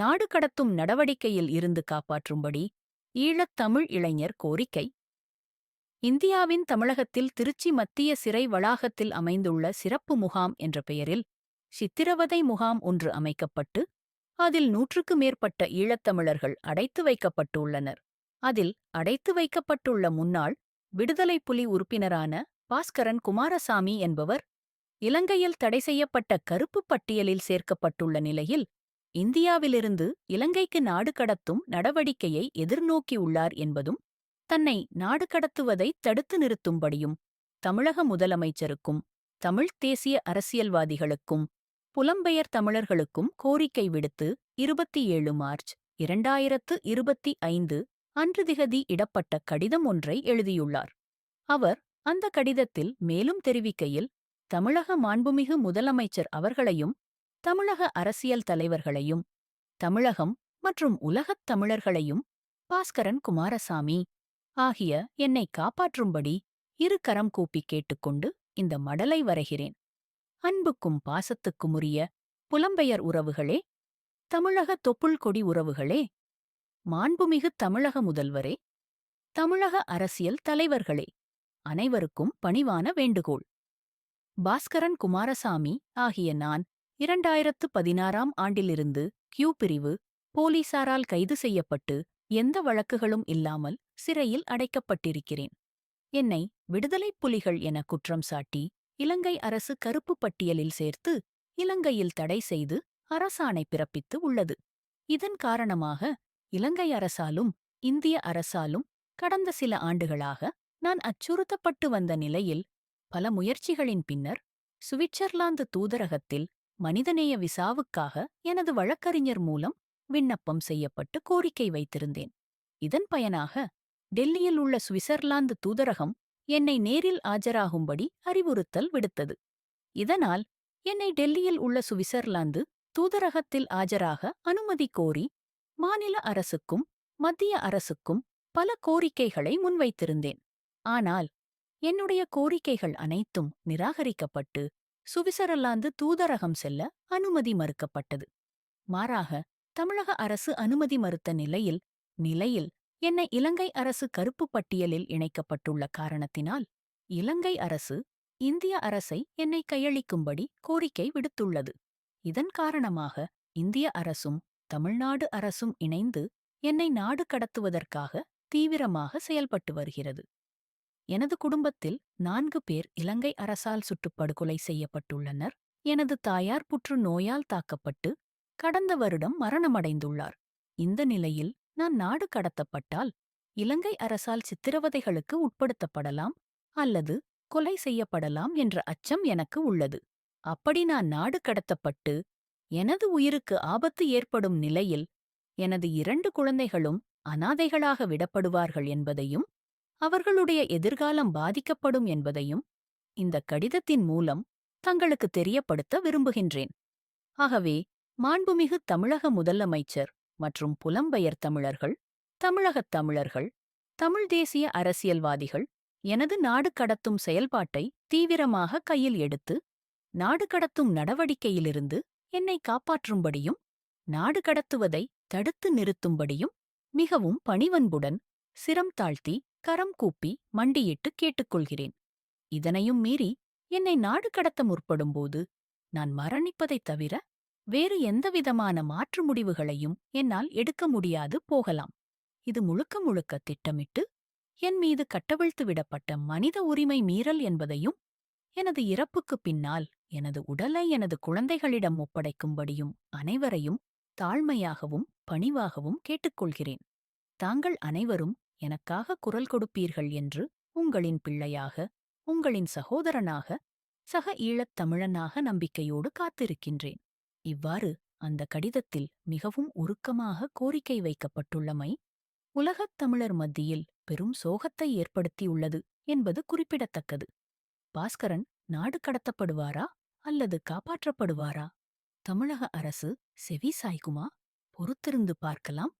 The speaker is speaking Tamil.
நாடு கடத்தும் நடவடிக்கையில் இருந்து காப்பாற்றும்படி ஈழத்தமிழ் இளைஞர் கோரிக்கை. இந்தியாவின் தமிழகத்தில் திருச்சி மத்திய சிறை வளாகத்தில் அமைந்துள்ள சிறப்பு முகாம் என்ற பெயரில் சித்திரவதை முகாம் ஒன்று அமைக்கப்பட்டு அதில் நூற்றுக்கு மேற்பட்ட ஈழத்தமிழர்கள் அடைத்து வைக்கப்பட்டுள்ளனர். அதில் அடைத்து வைக்கப்பட்டுள்ள முன்னாள் விடுதலை புலி உறுப்பினரான பாஸ்கரன் குமாரசாமி என்பவர் இலங்கையில் தடை செய்யப்பட்ட கருப்பு பட்டியலில் சேர்க்கப்பட்டுள்ள நிலையில் இந்தியாவிலிருந்து இலங்கைக்கு நாடு கடத்தும் நடவடிக்கையை எதிர்நோக்கியுள்ளார் என்பதும் தன்னை நாடு கடத்துவதை தடுத்து நிறுத்தும்படியும் தமிழக முதலமைச்சருக்கும் தமிழ்த் தேசிய அரசியல்வாதிகளுக்கும் புலம்பெயர் தமிழர்களுக்கும் கோரிக்கை விடுத்து இருபத்தி ஏழு மார்ச் இரண்டாயிரத்து இருபத்தி ஐந்து அன்று திகதி இடப்பட்ட கடிதம் ஒன்றை எழுதியுள்ளார். அவர் அந்த கடிதத்தில் மேலும் தெரிவிக்கையில் தமிழக மாண்புமிகு முதலமைச்சர் அவர்களையும் தமிழக அரசியல் தலைவர்களையும் தமிழகம் மற்றும் உலகத் தமிழர்களையும் பாஸ்கரன் குமாரசாமி ஆகிய என்னை காப்பாற்றும்படி இரு கரம் கூப்பி கேட்டுக்கொண்டு இந்த மடலை வரைகிறேன். அன்புக்கும் பாசத்துக்குமுரிய புலம்பெயர் உறவுகளே தமிழக தொப்புள் கொடி உறவுகளே மாண்புமிகு தமிழக முதல்வரே தமிழக அரசியல் தலைவர்களே அனைவருக்கும் பணிவான வேண்டுகோள். பாஸ்கரன் குமாரசாமி ஆகிய நான் இரண்டாயிரத்து பதினாறாம் ஆண்டிலிருந்து கியூ பிரிவு போலீசாரால் கைது செய்யப்பட்டு எந்த வழக்குகளும் இல்லாமல் சிறையில் அடைக்கப்பட்டிருக்கிறேன். என்னை விடுதலைப் புலிகள் என குற்றம் சாட்டி இலங்கை அரசு கருப்பு பட்டியலில் சேர்த்து இலங்கையில் தடை செய்து அரசாணை பிறப்பித்து உள்ளது. இதன் காரணமாக இலங்கை அரசாலும் இந்திய அரசாலும் கடந்த சில ஆண்டுகளாக நான் அச்சுறுத்தப்பட்டு வந்த நிலையில் பல முயற்சிகளின் பின்னர் சுவிட்சர்லாந்து தூதரகத்தில் மனிதநேய விசாவுக்காக எனது வழக்கறிஞர் மூலம் விண்ணப்பம் செய்யப்பட்டு கோரிக்கை வைத்திருந்தேன். இதன் பயனாக டெல்லியில் உள்ள சுவிட்சர்லாந்து தூதரகம் என்னை நேரில் ஆஜராகும்படி அறிவுறுத்தல் விடுத்தது. இதனால் என்னை டெல்லியில் உள்ள சுவிட்சர்லாந்து தூதரகத்தில் ஆஜராக அனுமதி கோரி மாநில அரசுக்கும் மத்திய அரசுக்கும் பல கோரிக்கைகளை முன்வைத்திருந்தேன். ஆனால் என்னுடைய கோரிக்கைகள் அனைத்தும் நிராகரிக்கப்பட்டு சுவிசரலாந்து தூதரகம் செல்ல அனுமதி மறுக்கப்பட்டது. மாறாக தமிழக அரசு அனுமதி மறுத்த நிலையில் நிலையில் என்னை இலங்கை அரசு கருப்பு பட்டியலில் இணைக்கப்பட்டுள்ள காரணத்தினால் இலங்கை அரசு இந்திய அரசை என்னை கையளிக்கும்படி கோரிக்கை விடுத்துள்ளது. இதன் காரணமாக இந்திய அரசும் தமிழ்நாடு அரசும் இணைந்து என்னை நாடு கடத்துவதற்காக தீவிரமாக செயல்பட்டு வருகிறது. எனது குடும்பத்தில் நான்கு பேர் இலங்கை அரசால் சுட்டுப்படுகொலை செய்யப்பட்டுள்ளனர். எனது தாயார் புற்று நோயால் தாக்கப்பட்டு கடந்த வருடம் மரணமடைந்துள்ளார். இந்த நிலையில் நான் நாடு கடத்தப்பட்டால் இலங்கை அரசால் சித்திரவதைகளுக்கு உட்படுத்தப்படலாம் அல்லது கொலை செய்யப்படலாம் என்ற அச்சம் எனக்கு உள்ளது. அப்படி நான் நாடு கடத்தப்பட்டு எனது உயிருக்கு ஆபத்து ஏற்படும் நிலையில் எனது இரண்டு குழந்தைகளும் அனாதைகளாக விடப்படுவார்கள் என்பதையும் அவர்களுடைய எதிர்காலம் பாதிக்கப்படும் என்பதையும் இந்த கடிதத்தின் மூலம் தங்களுக்கு தெரியப்படுத்த விரும்புகின்றேன். ஆகவே மாண்புமிகு தமிழக முதலமைச்சர் மற்றும் புலம்பெயர் தமிழர்கள் தமிழகத் தமிழர்கள் தமிழ் தேசிய அரசியல்வாதிகள் எனது நாடு கடத்தும் செயல்பாட்டை தீவிரமாக கையில் எடுத்து நாடு கடத்தும் நடவடிக்கையிலிருந்து என்னை காப்பாற்றும்படியும் நாடு கடத்துவதை தடுத்து நிறுத்தும்படியும் மிகவும் பணிவன்புடன் சிரம் தாழ்த்தி கரம் கூப்பி மண்டியிட்டு கேட்டுக்கொள்கிறேன். இதனையும் மீறி என்னை நாடு கடத்த முற்படும்போது நான் மரணிப்பதைத் தவிர வேறு எந்தவிதமான மாற்று முடிவுகளையும் என்னால் எடுக்க முடியாது போகலாம். இது முழுக்க முழுக்க திட்டமிட்டு என் மீது கட்டவிழ்த்து விடப்பட்ட மனித உரிமை மீறல் என்பதையும் எனது இறப்புக்குப் பின்னால் எனது உடலை எனது குழந்தைகளிடம் ஒப்படைக்கும்படியும் அனைவரையும் தாழ்மையாகவும் பணிவாகவும் கேட்டுக்கொள்கிறேன். தாங்கள் அனைவரும் எனக்காக குரல் கொடுப்பீர்கள் என்று உங்களின் பிள்ளையாக உங்களின் சகோதரனாக சக ஈழத் தமிழனாக நம்பிக்கையோடு காத்திருக்கின்றேன். இவ்வாறு அந்த கடிதத்தில் மிகவும் உருக்கமாக கோரிக்கை வைக்கப்பட்டுள்ளமை உலகத் தமிழர் மத்தியில் பெரும் சோகத்தை ஏற்படுத்தியுள்ளது என்பது குறிப்பிடத்தக்கது. பாஸ்கரன் நாடு கடத்தப்படுவாரா அல்லது காப்பாற்றப்படுவாரா? தமிழக அரசு செவி சாய்க்குமா? பொறுத்திருந்து பார்க்கலாம்.